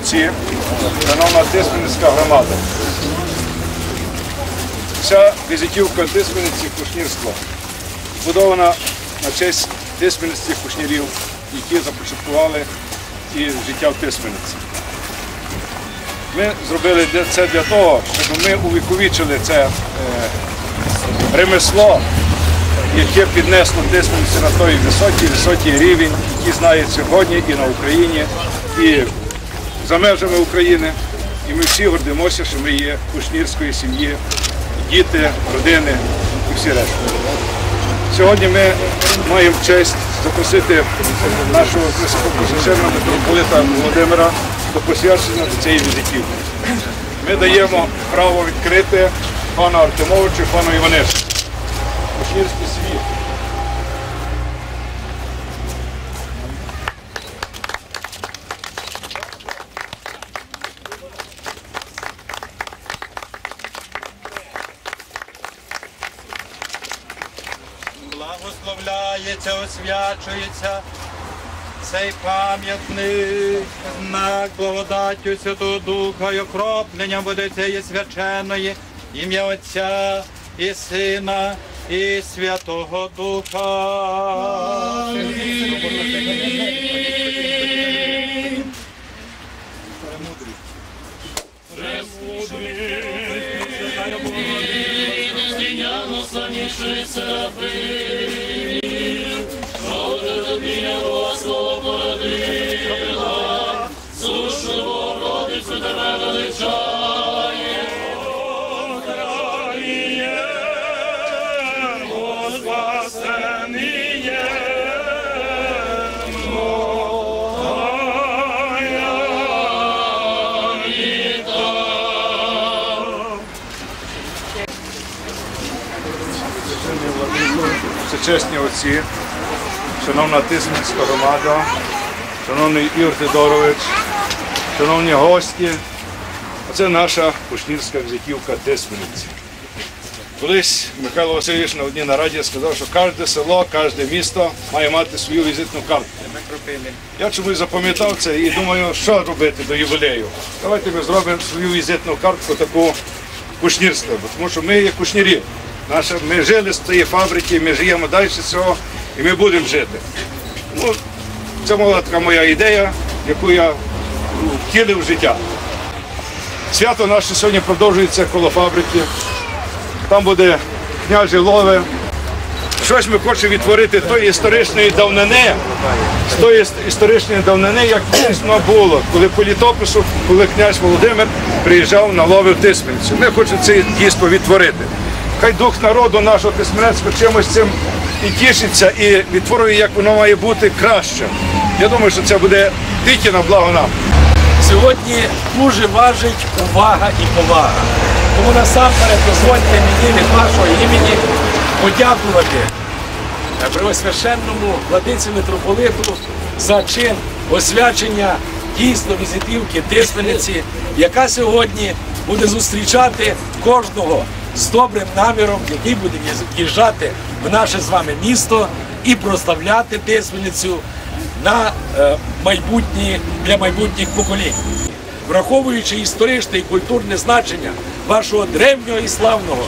отці, шановна Тисменницька громада. Вся візитівка Тисмениці Кушнірського збудована на честь тисменницьких кушнірів, які започаткували і життя в Тисмениці. Ми зробили це для того, щоб ми увіковічили це е, ремесло, яке піднесло Тисмениці на той високий, високий рівень, який знають сьогодні і на Україні, і за межами України. І ми всі гордимося, що ми є кушнірської сім'ї, діти, родини і всі решта. Сьогодні ми маємо честь запросити нашого високопосвященного митрополита Володимира до посвячення цієї візитівки. Ми даємо право відкрити пану Артемовичу, пану Іванишку. Кушнірській Благословляється, освячується цей пам'ятник, знак благодаттю Святого Духа і окроплення буде цієї свяченої, ім'я Отця і Сина і Святого Духа. Всечесні отці, шановна Тисменська громада, шановний Ігор Федорович, шановні гості, оце наша кушнірська візитівка Тисмениці. Колись Михайло Васильович на одній нараді сказав, що кожне село, кожне місто має мати свою візитну картку. Я чомусь запам'ятав це і думаю, що робити до ювілею. Давайте ми зробимо свою візитну картку таку кушнірства, бо тому що ми є кушнірі. Ми жили з цієї фабрики, ми живемо далі цього і ми будемо жити. Ну, це була така моя ідея, яку я втілив в життя. Свято наше сьогодні продовжується коло фабрики. Там буде княжі лови. Щось ми хочемо відтворити тої історичної давнини, з тої історичної давнини, як дійсно було, коли по літопису, коли князь Володимир приїжджав на лови в Тисменцю. Ми хочемо це дійство відтворити. Хай дух народу нашого Тисменецького чимось цим і тішиться, і відтворює, як воно має бути краще. Я думаю, що це буде тільки на благо нам. Сьогодні дуже важить увага і повага. Тому насамперед дозвольте мені від вашого імені подякувати е, Преосвященному владиці митрополиту за чин освячення дійсно візитівки Тисмениці, яка сьогодні буде зустрічати кожного з добрим наміром, який буде в'їжджати в наше з вами місто і прославляти Тисменицю на е, майбутні для майбутніх поколінь. Враховуючи історичне і культурне значення вашого древнього і славного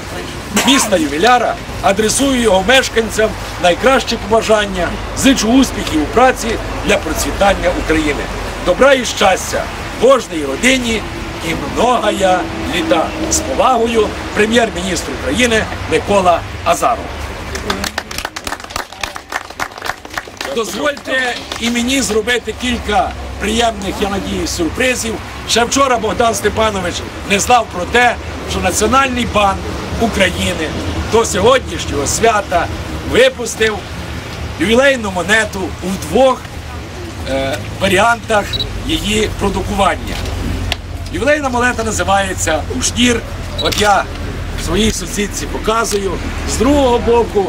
міста ювіляра, адресую його мешканцям найкращі побажання, зичу успіхів у праці для процвітання України, добра і щастя кожній родині і многая літа. З повагою прем'єр-міністр України Микола Азаров. Дозвольте і мені зробити кілька приємних, я надіюсь, сюрпризів. Ще вчора Богдан Степанович не знав про те, що Національний банк України до сьогоднішнього свята випустив ювілейну монету у двох е, варіантах її продукування. Ювілейна монета називається Ушнір. От я своїй сусідці показую. З другого боку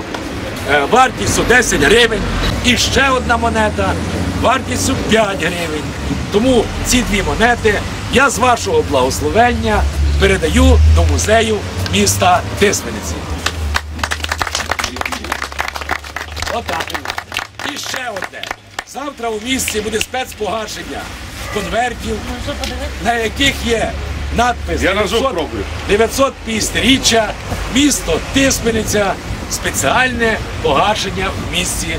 е, вартістю 10 гривень. І ще одна монета вартістю 5 гривень. Тому ці дві монети я з вашого благословення передаю до музею міста Тисмениці. Отак. І ще одне. Завтра у місті буде спецпогашення конвертів, на яких є надпис Я на зуб 900 пробую. 950-річчя, місто Тисмениця, спеціальне погашення в місті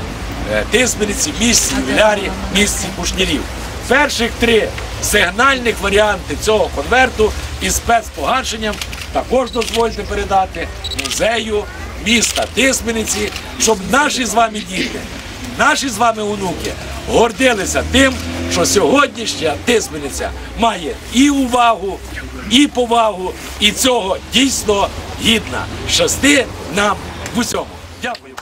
Тисмениці, місті Юлярі, місті Кушнірів. Перших три сигнальних варіанти цього конверту із спецпогашенням також дозвольте передати музею міста Тисмениці, щоб наші з вами діти, наші з вами онуки гордилися тим, що сьогоднішня Тисмениця має і увагу, і повагу, і цього дійсно гідна. Щасти нам в усьому. Дякую.